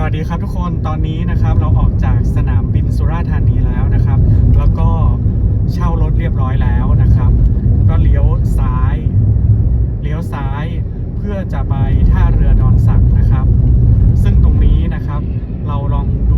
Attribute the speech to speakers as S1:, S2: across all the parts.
S1: สวัสดีครับทุกคนตอนนี้นะครับเราออกจากสนามบินสุราษฎร์ธานีแล้วนะครับ แล้วก็เช่ารถเรียบร้อยแล้วนะครับ ก็เลี้ยวซ้าย เลี้ยวซ้ายเพื่อจะไปท่าเรือดอนสักนะครับ ซึ่งตรงนี้นะครับ เราลองดู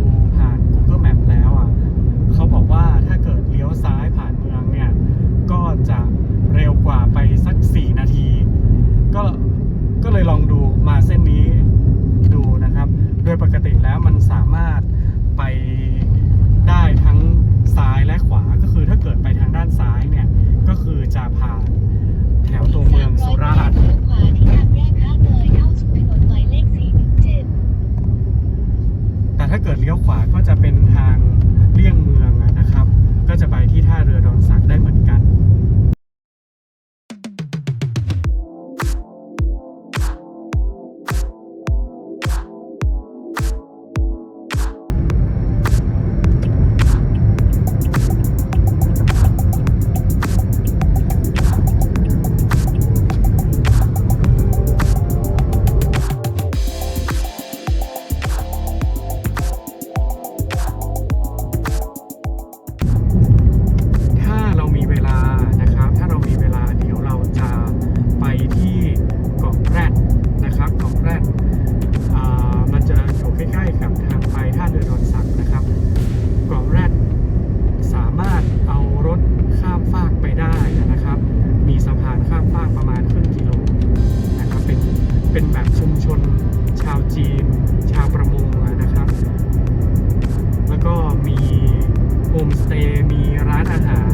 S1: ชนชาวจีน ชาวประมงนะครับ แล้วก็มีโฮมสเตย์มีร้านอาหาร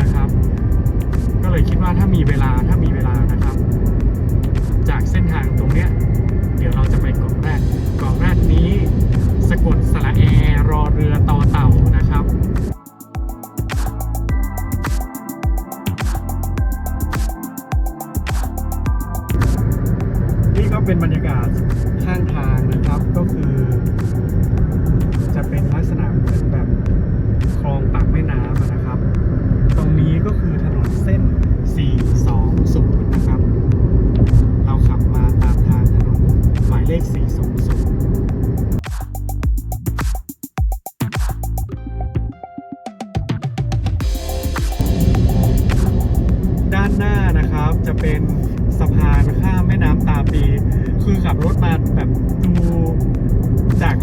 S1: นะครับ ก็เลยคิดว่าถ้ามีเวลาถ้ามีเวลานะครับ จากเส้นทางตรงเนี้ย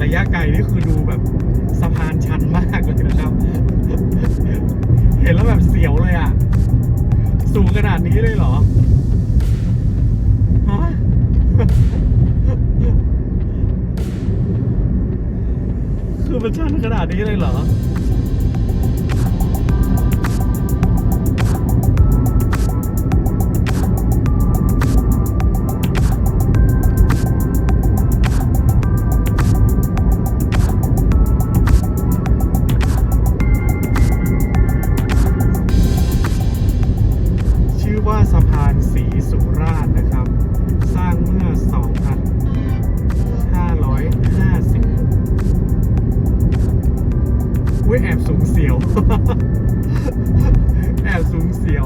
S1: ระยะไกลนี่คือดูแบบสะพานชันมากเลยนะครับ เห็นแล้วแบบเสียวเลยอะ สูงขนาดนี้เลยเหรอฮะคือมันชันขนาดนี้เลยเหรอ ว่าสะพานสีสุราษฎร์นะครับ สร้างเมื่อ 2550อุ้ยแอบสูงเสียว แอบสูงเสียว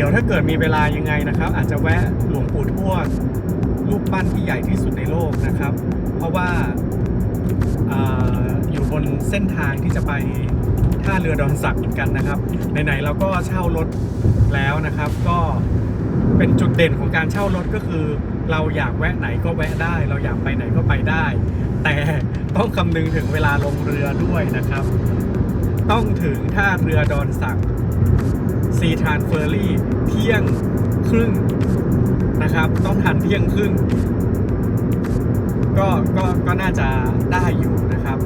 S1: ดี๋
S2: ยวถ้าเกิ
S1: ดมีเวลายังไงนะครับ อาจจะแวะหลวงปู่ทวดรูปปั้นที่ใหญ่ที่สุดในโลกนะครับ เพราะว่าอยู่บนเส้นทางที่จะไปท่าเรือดอนสักเหมือนกันนะครับไหนๆเราก็เช่ารถแล้วนะครับ ก็เป็นจุดเด่นของการเช่ารถก็คือ เราอยากแวะไหนก็แวะได้ เราอยากไปไหนก็ไปได้ แต่ต้องคำนึงถึงเวลาลงเรือด้วยนะครับ ต้องถึงท่าเรือดอนสัก ซีทานเฟอร์รี่เที่ยงครึ่งนะครับ ต้องทันเที่ยงครึ่งก็ก็ก็น่าจะได้อยู่นะครับ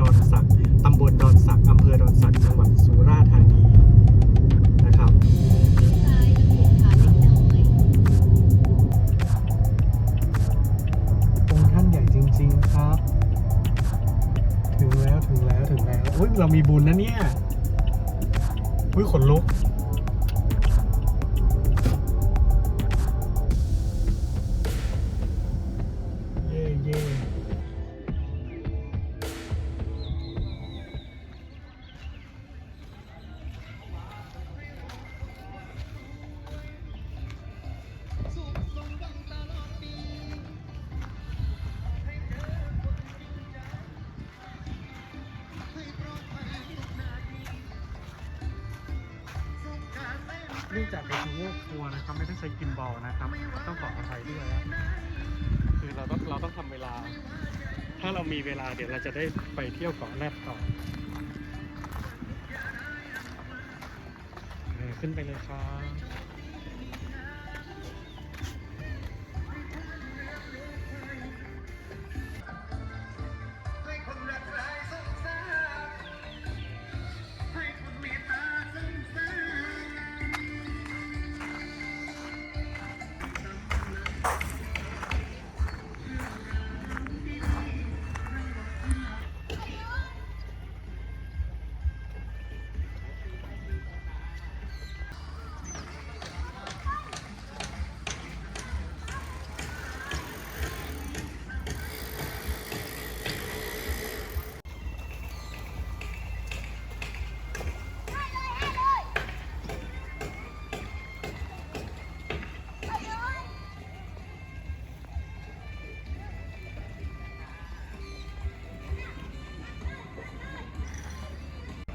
S1: ดอนสักตำบลดอนสักอำเภอดอนสักจังหวัดสุราษฎร์ธานีนะครับ
S2: เลี้ยวซ้ายแล้วเบี่ยงขวาเล็กน้อย
S1: องค์ท่านใหญ่จริง ๆ ครับ ถึงแล้วถึงแล้วถึงแล้วอุ้ยเรามีบุญนะเนี่ยอุ้ยขนลุก เนื่องจากเป็นทัวร์ทัวนะครับไม่ได้ใช้กิมบอลนะครับ ต้องขออภัยด้วยนะคือเราต้องเราต้องทำเวลา ถ้าเรามีเวลาเดี๋ยวเราจะได้ไปเที่ยวเกาะแรดต่อขึ้นไปเลยครับ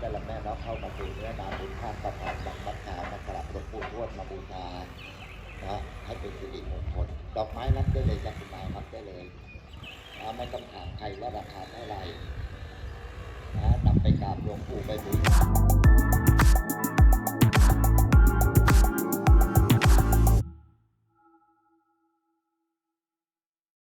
S3: ได้รับแม่น้องเข้ามาดูเนื้อนาบุญข้ามสะพานบางมะขามมากราบหลวงปู่ทวดมาบูชานะฮะให้เป็นสิริมงคลดอกไม้รับได้เลยจากคุณนายรับได้เลยนะไม่ต้องถามใครว่าราคาเท่าไหร่นะนำไปกราบหลวงปู่ไปบูชา